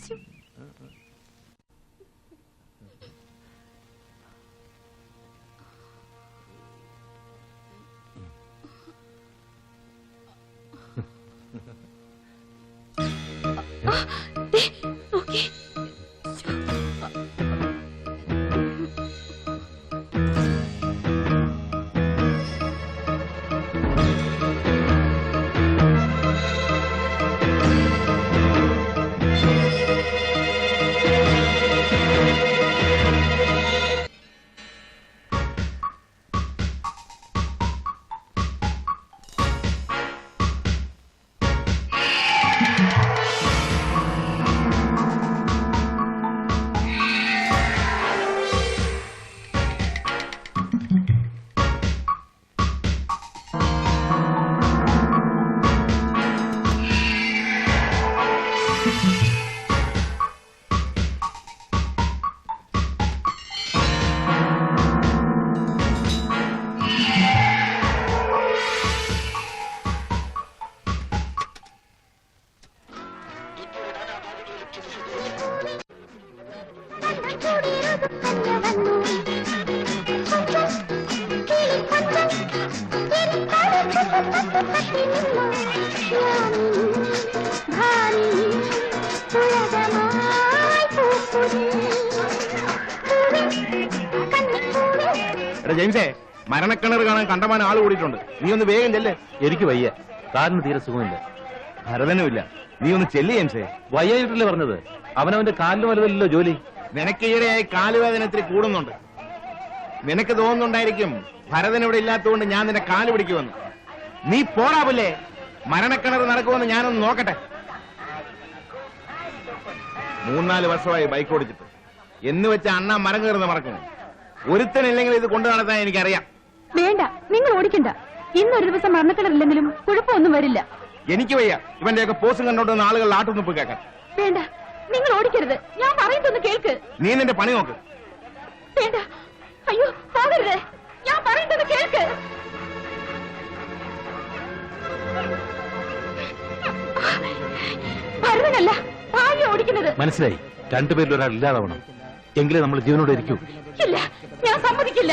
ശ്ശോ. ജെയിംസേ മരണക്കിണർ കാണാൻ കണ്ടമാനം ആൾ കൂടിയിട്ടുണ്ട്. നീ ഒന്ന് വേഗം ചെല്ലേ. എനിക്ക് വയ്യ. കാരണം തീരെ സുഖമില്ല. ഭരതനും ഇല്ല നീ ഒന്ന് ചെല്ല് ജെയിംസേ. വയ്യായിട്ടല്ലേ പറഞ്ഞത്? അവനവന്റെ കാലിന് വലുതല്ലോ ജോലി. നിനക്ക് ഈയിടെയായി കാലുവേദന ഇത്തിരി കൂടുന്നുണ്ട്. നിനക്ക് തോന്നുന്നുണ്ടായിരിക്കും ഭരതൻ ഇവിടെ ഇല്ലാത്തതുകൊണ്ട് ഞാൻ നിന്റെ കാൽ പിടിക്കുമെന്ന്. നീ പോടാവില്ലേ മരണക്കിണർ നടക്കുമെന്ന് ഞാനൊന്ന് നോക്കട്ടെ. മൂന്നാൽ വർഷമായി ബൈക്ക് ഓടിച്ചിട്ട്. എന്ന് വെച്ച അണ്ണ മരം കയറുന്ന മറക്കുന്നു ഒരുത്തനില്ലെങ്കിൽ ഇത് കൊണ്ടു നടത്താൻ എനിക്കറിയാം. വേണ്ട നിങ്ങൾ ഓടിക്കണ്ട. ഇന്നൊരു ദിവസം മരണക്കിണറില്ലെങ്കിലും കുഴപ്പമൊന്നും വരില്ല. എനിക്ക് വയ്യ. ഇവന്റെയൊക്കെ പോസും കണ്ടോണ്ട് ആളുകൾ ആട്ടുനിപ്പ് കേൾക്കാൻ. വേണ്ട നിങ്ങൾ ഓടിക്കരുത്. ഞാൻ പറയുന്നൊന്ന് കേൾക്ക്. നീ നിന്റെ പണി നോക്ക്. വേണ്ട അയ്യോ പോകരുത്. ഞാൻ പറയുന്നത് കേൾക്ക്. ഭരതനല്ല ഭാര്യ ഓടിക്കുന്നത്. മനസ്സിലായി. രണ്ടുപേരിൽ ഒരാൾ ഇല്ലാതാവണം. എങ്കിലേ നമ്മൾ ജീവനോടെ ഇരിക്കൂ. ഇല്ല ഞാൻ സമ്മതിക്കില്ല.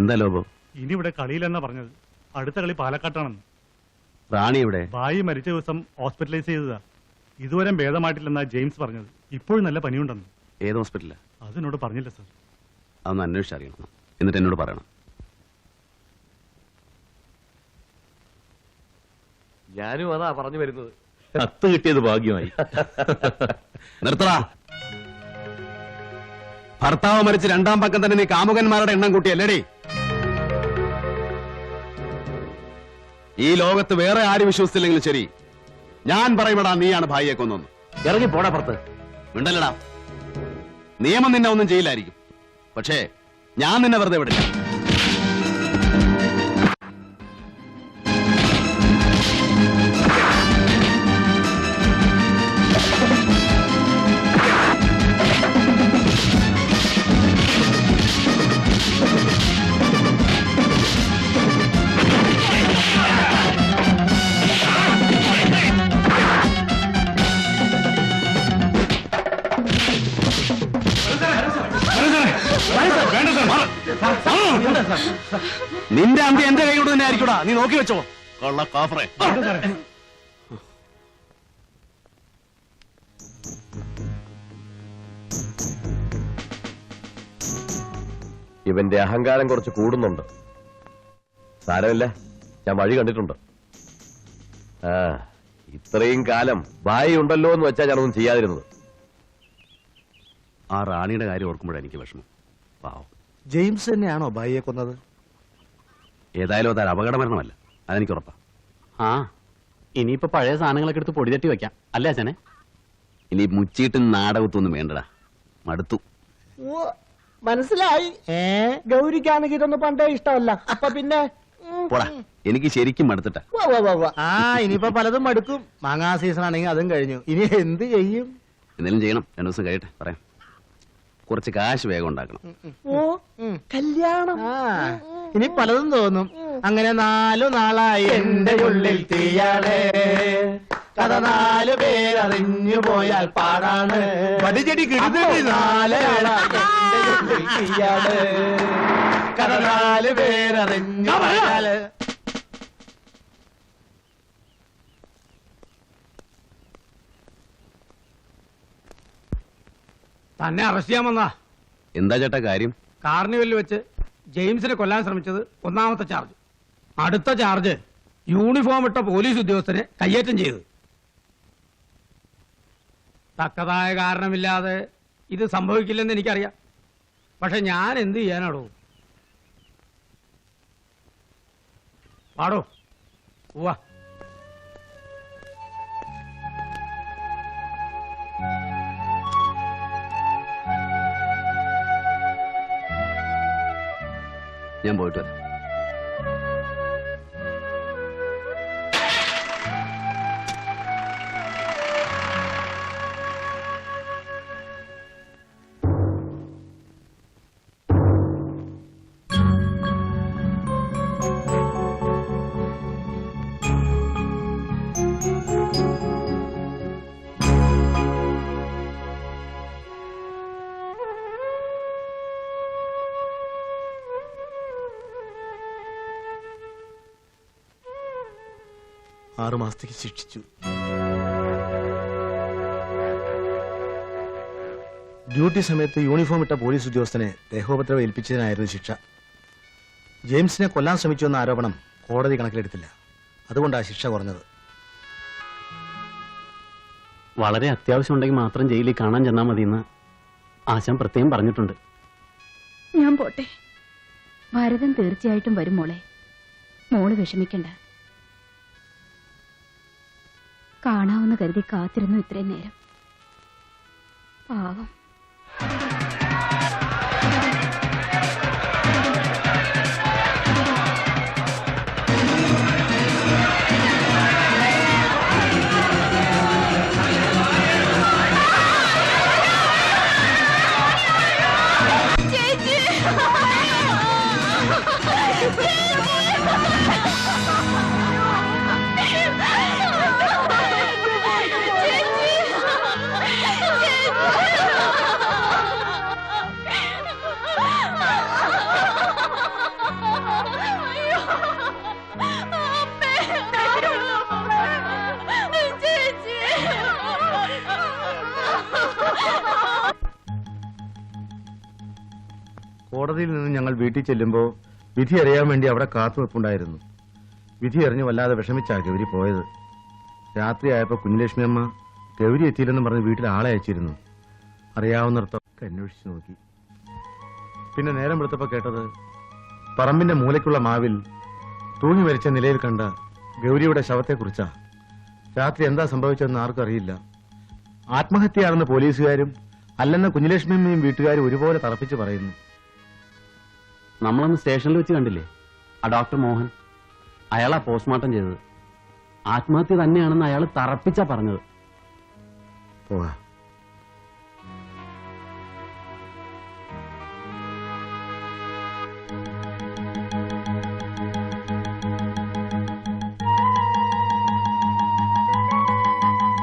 എന്താ ലോകം ഇനി ഇവിടെ കളിയിലെന്നാ പറഞ്ഞത്. അടുത്ത കളി പാലക്കാട്ടാണെന്ന്. റാണി ഇവിടെ ഭായി മരിച്ച ദിവസം ഹോസ്പിറ്റലൈസ് ചെയ്തതാ. ഇതുവരെ ഭേദമായിട്ടില്ലെന്നാ ജെയിംസ് പറഞ്ഞത്. ഇപ്പോഴും നല്ല പനിയുണ്ടെന്ന്. ഏത് ഹോസ്പിറ്റലാ അതിനോട് പറഞ്ഞില്ല സർ. അതൊന്ന് അന്വേഷിച്ചറിയണം എന്നിട്ട് എന്നോട് പറയണം. ഞാനും അതാ പറഞ്ഞു വരുന്നത്. കത്ത് കിട്ടിയത് ഭാഗ്യമായി. നിർത്തടാ. ഭർത്താവ് മരിച്ച് രണ്ടാം പക്കം തന്നെ നീ കാമുകന്മാരുടെ എണ്ണം കൂട്ടിയല്ലേടി ഈ ലോകത്ത് വേറെ ആര് വിശ്വസിച്ചില്ലെങ്കിലും ശരി. ഞാൻ പറയുമടാ നീയാണ് ഭായിയെ കൊന്നൊന്ന് ഇറങ്ങി പോടാ പുറത്ത്. മിണ്ടല്ലടാ. നിയമം നിന്നെ ഒന്നും ചെയ്യില്ലായിരിക്കും. പക്ഷേ ഞാൻ നിന്നെ വെറുതെ വിടില്ല. നിന്റെ അമ്പി എന്റെ കൈ കൊണ്ട് തന്നെ ആയിരിക്കൂടാ. നീ നോക്കി വെച്ചോ. കൊള്ള കാഫറെ. ഇവന്റെ അഹങ്കാരം കുറച്ച് കൂടുന്നുണ്ട്. സാരമില്ല ഞാൻ വഴി കണ്ടിട്ടുണ്ട്. ആ ഇത്രയും കാലം ഭായി ഉണ്ടല്ലോ എന്ന് വെച്ചാൽ ഞാനൊന്നും ചെയ്യാതിരുന്നത്. ആ റാണിയുടെ കാര്യം ഓർക്കുമ്പോഴാണ് എനിക്ക് വിഷമം. പാവം. ജെയിംസ് തന്നെയാണോ ഭായിയെ കൊന്നത്? ഏതായാലും അതൊരു അപകട മരണമല്ല അതെനിക്ക് ഉറപ്പാ. ആ ഇനിയിപ്പോ പഴയ സാധനങ്ങളൊക്കെ എടുത്ത് പൊടി തട്ടി വെക്കാം. അല്ലേ അച്ഛനെ? ഇനി മുച്ചിട്ട് നാടകത്തൊന്നും വേണ്ടടാ. മടുത്തു. മനസ്സിലായി. ഏ? ഗൗരിക്കാണെങ്കിൽ ഇതൊന്നും പണ്ടേ ഇഷ്ടമല്ല. അപ്പൊ പിന്നെ ഉം. പോടാ എനിക്ക് ശരിക്കും മടുത്തിട്ട. ആ ഇനിയിപ്പോ പലതും മടുക്കും. മാങ്ങാ സീസൺ ആണെങ്കിൽ അതും കഴിഞ്ഞു. ഇനി എന്ത് ചെയ്യും? എന്തെങ്കിലും ചെയ്യണം. രണ്ടു ദിവസം കഴിയട്ടെ. പറയാം. കുറച്ച് കാശ് വേഗം ഉണ്ടാക്കണം. ഓ കല്യാണം. ഇനി പലതും തോന്നും. അങ്ങനെ നാലു നാളായി എന്റെ ഉള്ളിൽ തീയാണ്. കഥ നാലു പേരറിഞ്ഞു പോയാൽ പാടാണ്. പടിച്ചെടി നാല് തീയാണ്. കഥ നാല് പേരറിഞ്ഞു പോയാൽ തന്നെ അറസ്റ്റ് ചെയ്യാൻ വന്നാ എന്താ ചേട്ടാ കാര്യം? കാർണിവലിൽ വെച്ച് ജെയിംസിനെ കൊല്ലാൻ ശ്രമിച്ചത് ഒന്നാമത്തെ ചാർജ്. അടുത്ത ചാർജ് യൂണിഫോം ഇട്ട പോലീസ് ഉദ്യോഗസ്ഥനെ കയ്യേറ്റം ചെയ്തത് തക്കതായ കാരണമില്ലാതെ ഇത് സംഭവിക്കില്ലെന്ന് എനിക്കറിയാം. പക്ഷെ ഞാൻ എന്ത് ചെയ്യാനാടോ? പാടോ? ഉവ്വ ഞാൻ പോയിട്ട് വരാം. ആറു മാസത്തേക്ക് ശിക്ഷിച്ചു. ഡ്യൂട്ടി സമയത്ത് യൂണിഫോം ഇട്ട പോലീസ് ഉദ്യോഗസ്ഥനെ ദേഹോപദ്രവം ഏൽപ്പിച്ചതിനായിരുന്നു ശിക്ഷ. ജെയിംസിനെ കൊല്ലാൻ ശ്രമിച്ചുവെന്ന ആരോപണം കോടതി കണക്കിലെടുത്തില്ല. അതുകൊണ്ടാണ് ശിക്ഷ കുറഞ്ഞത്. വളരെ അത്യാവശ്യം ഉണ്ടെങ്കിൽ മാത്രം ജയിലിൽ കാണാൻ ചെന്നാൽ മതിയെന്ന് ആശാൻ പ്രത്യേകം പറഞ്ഞിട്ടുണ്ട്. ഞാൻ പോട്ടെ. ഭരതൻ തീർച്ചയായിട്ടും വരും മോളെ. മോൾ വിഷമിക്കണ്ട. കാണാവുന്ന കരുതി കാത്തിരുന്നു ഇത്രയും നേരം. പാവം. കോടതിയിൽ നിന്ന് ഞങ്ങൾ വീട്ടിൽ ചെല്ലുമ്പോൾ വിധി അറിയാൻ വേണ്ടി അവിടെ കാത്തുനിൽപ്പുണ്ടായിരുന്നു വിധി അറിഞ്ഞ് വല്ലാതെ വിഷമിച്ചാ ഗൗരി പോയത്. രാത്രിയായപ്പോൾ കുഞ്ഞലക്ഷ്മി അമ്മ ഗൗരി എത്തിയില്ലെന്ന് പറഞ്ഞ് വീട്ടിൽ ആളെ അയച്ചിരുന്നു. അറിയാവുന്നിടത്തൊക്കെ അന്വേഷിച്ചു നോക്കി. പിന്നെ നേരം വെളുത്തപ്പോൾ കേട്ടത് പറമ്പിന്റെ മൂലയ്ക്കുള്ള മാവിൽ തൂങ്ങി മരിച്ച നിലയിൽ കണ്ട ഗൗരിയുടെ ശവത്തെക്കുറിച്ചാ. രാത്രി എന്താ സംഭവിച്ചതെന്ന് ആർക്കും അറിയില്ല. ആത്മഹത്യയാണെന്ന് പോലീസുകാരും അല്ലെന്ന കുഞ്ഞലക്ഷ്മിയമ്മയും വീട്ടുകാരും ഒരുപോലെ തറപ്പിച്ച് പറയുന്നു. നമ്മളന്ന് സ്റ്റേഷനിൽ വെച്ച് കണ്ടില്ലേ? ആ ഡോക്ടർ മോഹൻ. അയാളാ പോസ്റ്റ്മോർട്ടം ചെയ്തത്. ആത്മഹത്യ തന്നെയാണെന്ന് അയാൾ തറപ്പിച്ചാ പറഞ്ഞത്. പോകാം